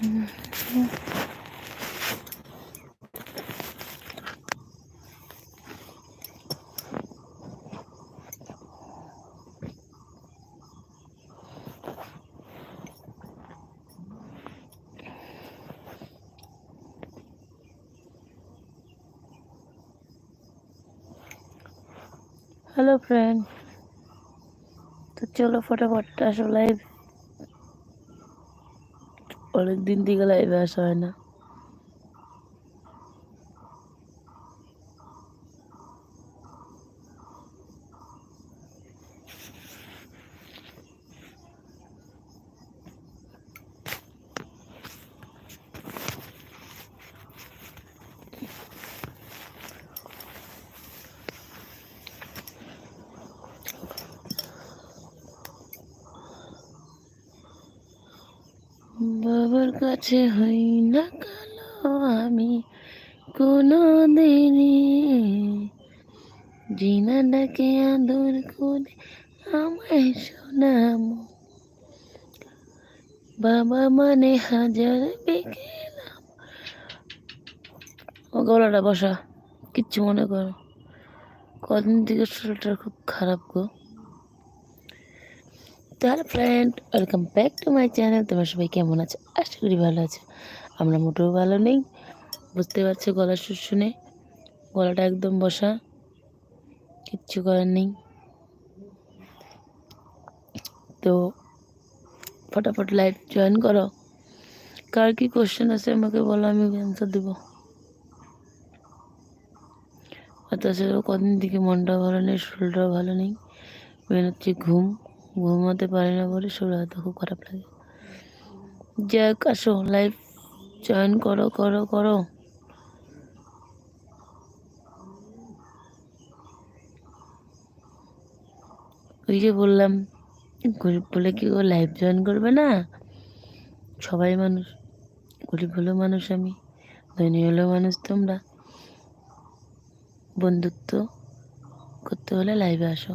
Hello friend তো চলো ফটাফট আসো লাইভ অনেক দিন থেকে লাইভে আসা হয় না বাবার কাছে হই না কালো আমি কোনো দিনই জিনা ডাকে আদর করে আমায় শোনাম বাবা মানে হাজার বিকেলাম ও গলাটা বসা, কিচ্ছু মনে করো। কদিন থেকে শরীরটা খুব খারাপ গো। তাহলে friend welcome back to my channel তোমার সবাই কেমন আছে? আশা করি ভালো আছে। আমরা মোটেও ভালো নেই। বুঝতে পারছ গলা শুনে গলাটা একদম বসা। কিচ্ছু করার নেই। তো ফটাফট লাইভ জয়েন করো। কার কি কোশ্চেন আছে আমাকে বলো, আমি অ্যান্সার দেবো। আর তাছাড়াও কদিন থেকে মনটাও ভালো নেই, শরীরটাও ভালো নেই। মেন হচ্ছে ঘুম। ঘুমাতে পারি না বলে শরীর হয়তো খুব খারাপ লাগে। যাক আসো লাইভ জয়েন করো করো করো। ওই যে বললাম গরিব বলে কি ও লাইভ জয়েন করবে না? সবাই মানুষ গরিব হলেও মানুষ আমি, ধনী হলেও মানুষ তোমরা। বন্ধুত্ব করতে হলে লাইভে আসো।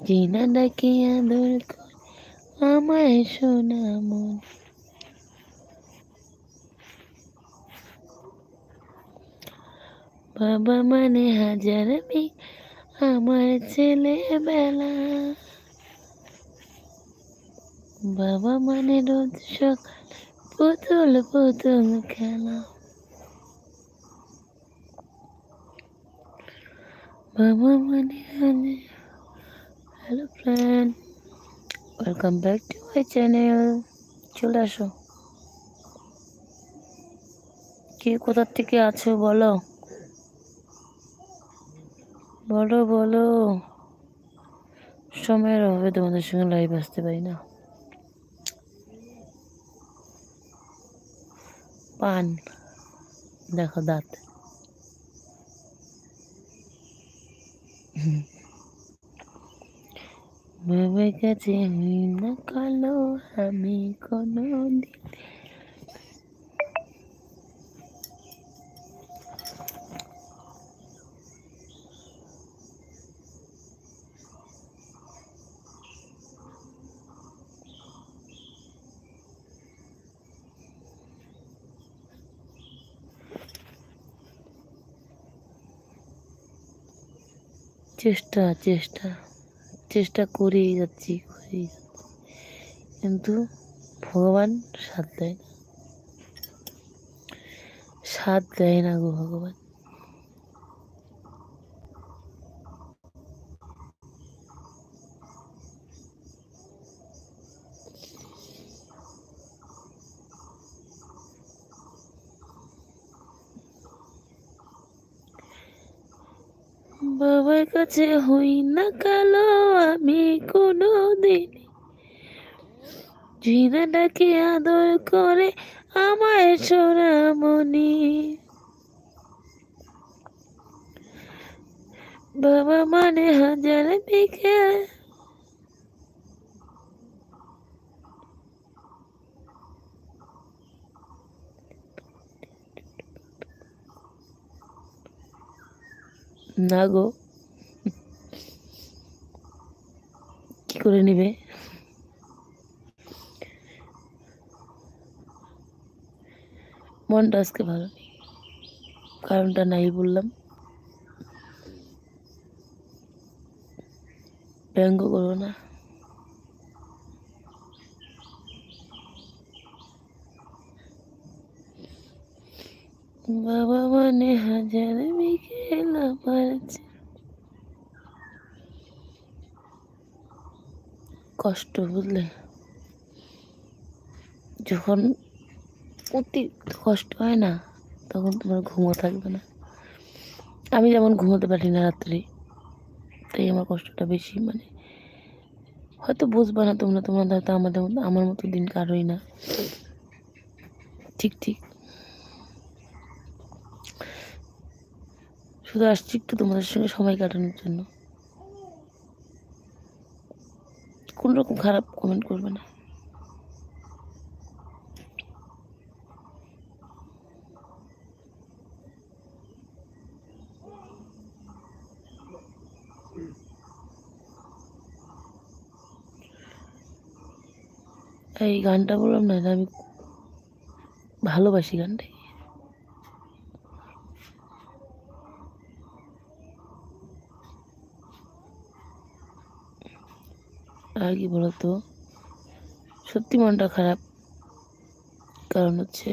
জিনা ডাকে আদর আমায় শোনা মন বাবা মানে হাজার বি আমার ছেলেবেলা বাবা মানে রোজ সকাল পুতুল পুতুল খেলা বাবা মানে hello friend welcome back to my channel চলে আসো। কে কোথার থেকে আছো বলো? বলো বলো। সময়ের অভাবে তোমাদের সঙ্গে লাইভ আসতে পারি না। পান। দেখো দাঁত। বাবার কাছে হই না কালো আমি কোনো দিন চেষ্টা চেষ্টা চেষ্টা করেই যাচ্ছি করেই যাচ্ছি। কিন্তু ভগবান সাথ দেয় না। সাথ দেয় না গো ভগবান। বাবার কাছে হই না কালো, আমি কোনো দিন জিনাটাকে আদর করে আমায় সোনামণি। বাবা মানে হাজার বিকেল না গো। কি করে নিবে? মনটা আজকে ভালো কারণটা নাই বললাম। ব্যঙ্গ করো না। বাবা মানে হাজার বিকেল আছে। কষ্ট বুঝলে? যখন অতি কষ্ট হয় না, তখন তোমার ঘুমও থাকবে না। আমি যেমন ঘুমোতে পারি না রাত্রে, তাই আমার কষ্টটা বেশি মানে হয়তো বুঝবা না তোমরা, তোমাদের হয়তো আমাদের আমার মতো দিন কারোই না। ঠিক ঠিক। শুধু আসছি একটু তোমাদের সঙ্গে সময় কাটানোর জন্য। কোন রকম খারাপ কমেন্ট করবে না। এই গানটা বললাম না আমি ভালোবাসি গানটাই। আর কি বলতো? সত্যি মনটা খারাপ। কারণ হচ্ছে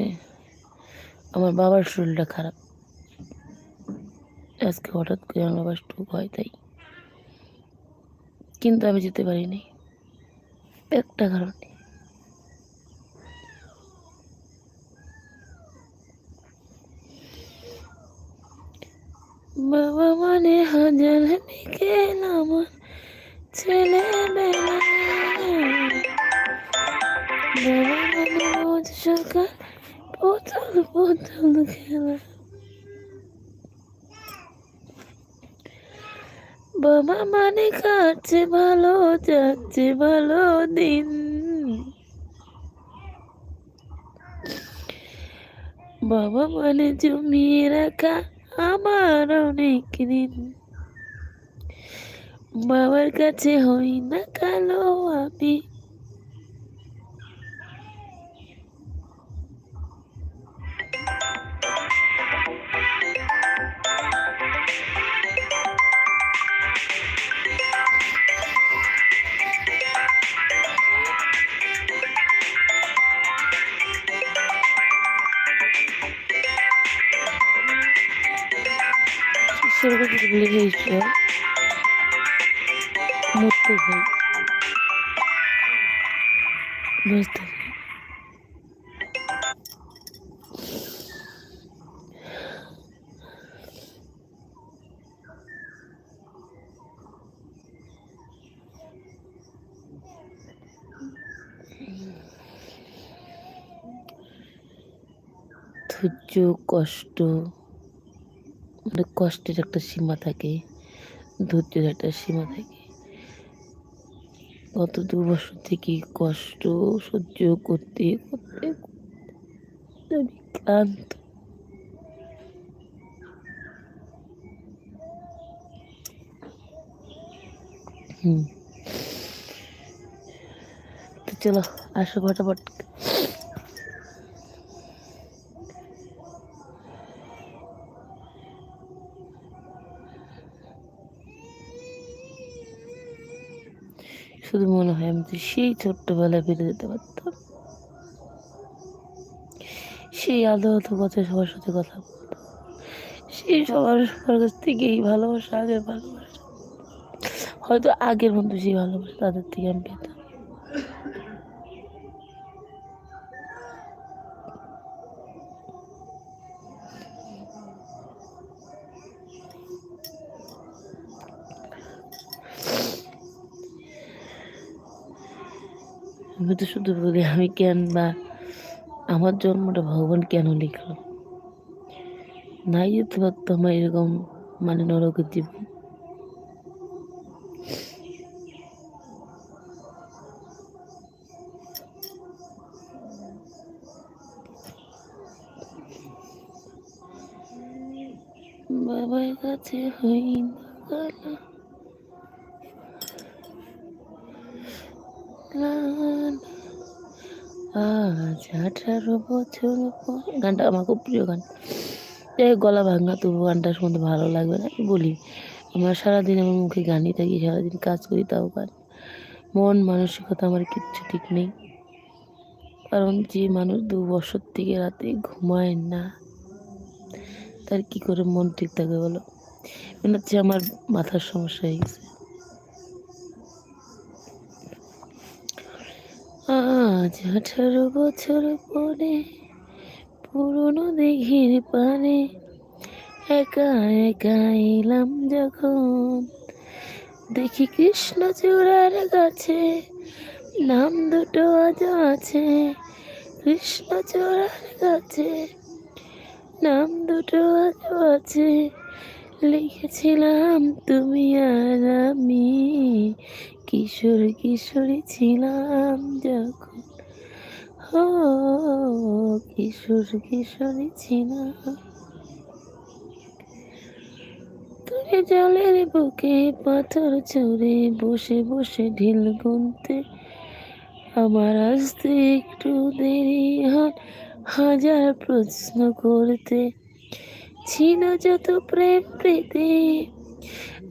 আমার বাবার শরীরটা খারাপ। আজকে হঠাৎ করে আমার বাবার স্ট্রোক হয় তাই। কিন্তু আমি যেতে পারিনি। একটা কারণে। বাবা মানে হাজার বিকেল আমার ছেলেবেলা খেলা। বাবা মানে কাটছে ভালো যাচ্ছে ভালো দিন। বাবা মানে জমিয়ে রাখা আমার অনেক দিন। বাবার কাছে হই না কালো আমি। বলে হয়েছিল মরতে চাই বুঝতে চাই। ধৈর্য কষ্ট মানে কষ্টের একটা সীমা থাকে ধৈর্যের একটা সীমা থাকে গত দু বছর থেকে কষ্ট সহ্য করতে করতে আমি ক্লান্ত হুম। তো চলো, আসো ফটাফট শুধু মনে হয় আমি তো সেই ছোট্টবেলায় ফিরে যেতে পারতাম। সেই আলো হতো কথা সবার সাথে কথা বলতো সেই সবার সবার কাছ থেকে এই ভালোবাসা আগের ভালোবাসা। হয়তো আগের মতো সেই ভালোবাসা তাদের থেকে আমি পেতাম। আমি তো শুধু বলি, আমি কেন বা আমার জন্মটা ভগবান কেন লিখলো? নাই যেতে পারতো আমার এরকম মানে নরকের জীবন বাবার কাছে হই না গান। আজ আঠারো বছর পর গানটা আমার খুব প্রিয় গান। যাই গলা ভাঙা তবু গানটা শুনতে ভালো লাগবে না, আমি বলি, আমার সারাদিন আমার মুখে গানই থাকি, সারাদিন কাজ করি, তাও গান। মন, মানসিকতা আমার কিচ্ছু ঠিক নেই। কারণ যে মানুষ দু বছর থেকে রাতে ঘুমায় না, তার কি করে মন ঠিক থাকবে বলো? মনে হচ্ছে আমার মাথার সমস্যা হয়ে গেছে। আজ আঠারো বছর পরে পুরনো দিঘির পানে একা একা এলাম যখন। দেখি কৃষ্ণ চূড়ার গাছে নাম দুটো আজ আছে। কৃষ্ণ চূড়ার গাছে নাম দুটো আজ আছে। লিখেছিলাম তুমি আর আমি, কিশোর কিশোরী ছিলাম যখন। কিশোর কিশোরী ছিলাম তুমি জলের বুকে পাথর চড়ে বসে বসে ঢিল গুনতে। আমার আসতে একটু দেরি হয়, হাজার প্রশ্ন করতে। ছিল যত প্রেম প্রীতি,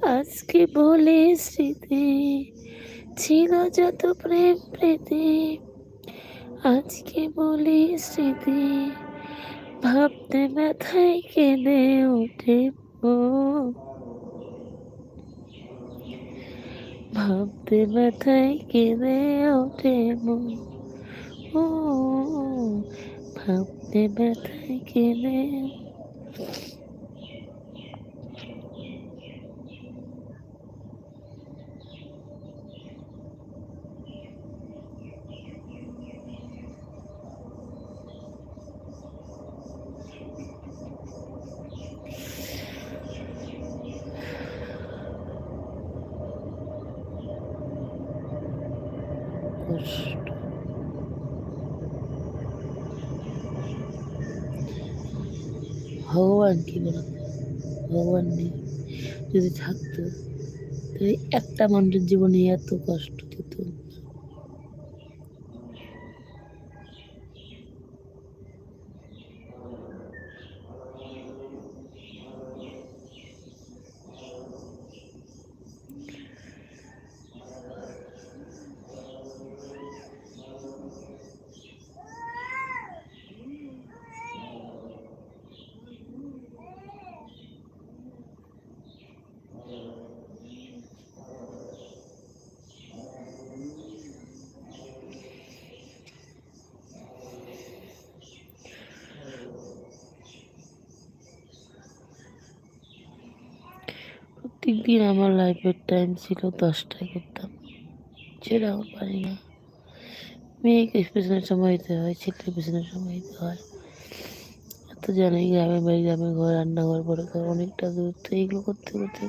আজকে বলে স্মৃতি। ছিল যত প্রেম প্রীতি আজকে বলি স্মৃতি, ভাবতে ব্যথায় কেঁদে মন। ভাবতে ব্যথায় কেঁদে ওঠে ও, ভাবতে ব্যথায় কেঁদে কষ্ট ভগবান কি বলতো ভগবান নেই। যদি থাকতো তাহলে একটা মানুষের জীবনে এত কষ্ট। দিত না। প্রত্যেকদিন আমার লাইফের টাইম ছিল দশটায় করতাম। সেটা এখন পারি না। মেয়েকে পেছনের সময় দিতে হয় ছেলের পেছনের সময় দিতে হয়। তো জানোই গ্রামের বাড়ি গ্রামের ঘর, রান্নাঘর, বড় ঘর, অনেকটা দূর। তো এইগুলো করতে করতে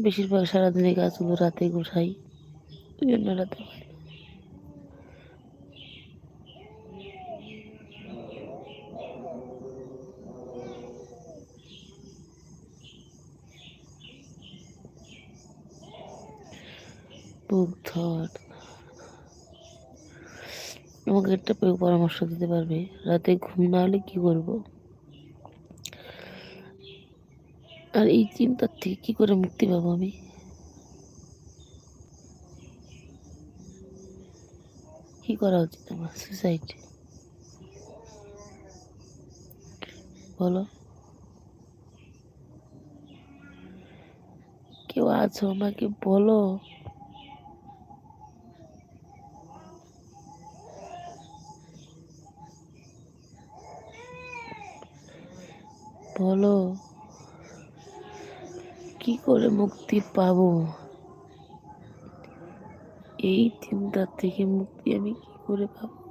বেশিরভাগ সারাদিনে গাছগুলো রাতে গোছাই। ওই জন্য রাতে হয় ধর। আমাকে একটা পরামর্শ দিতে পারবে? রাতে ঘুম না হলে কি করব? আর এই চিন্তার থেকে কি করে মুক্তি পাবো আমি? কি করা উচিত আমার? সুসাইড বলো। কেউ আছো আমাকে বলো। বলো কি করে মুক্তি পাব? এই চিন্তা থেকে মুক্তি আমি কি করে পাবো?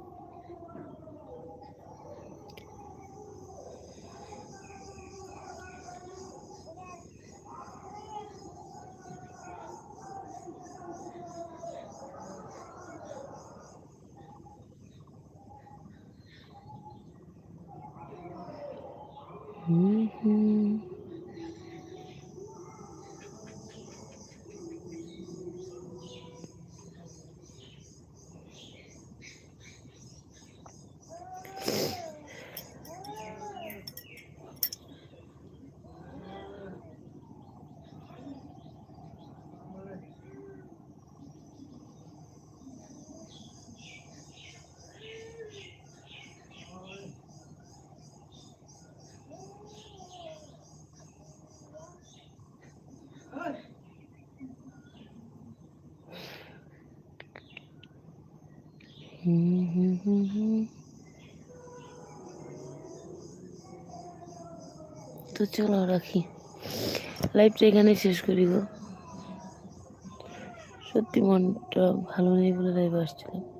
তো চলো রাখি। লাইফটা এখানে শেষ করি গো। সত্যি মনটা ভালো নেই বলে লাইভ আসছিলাম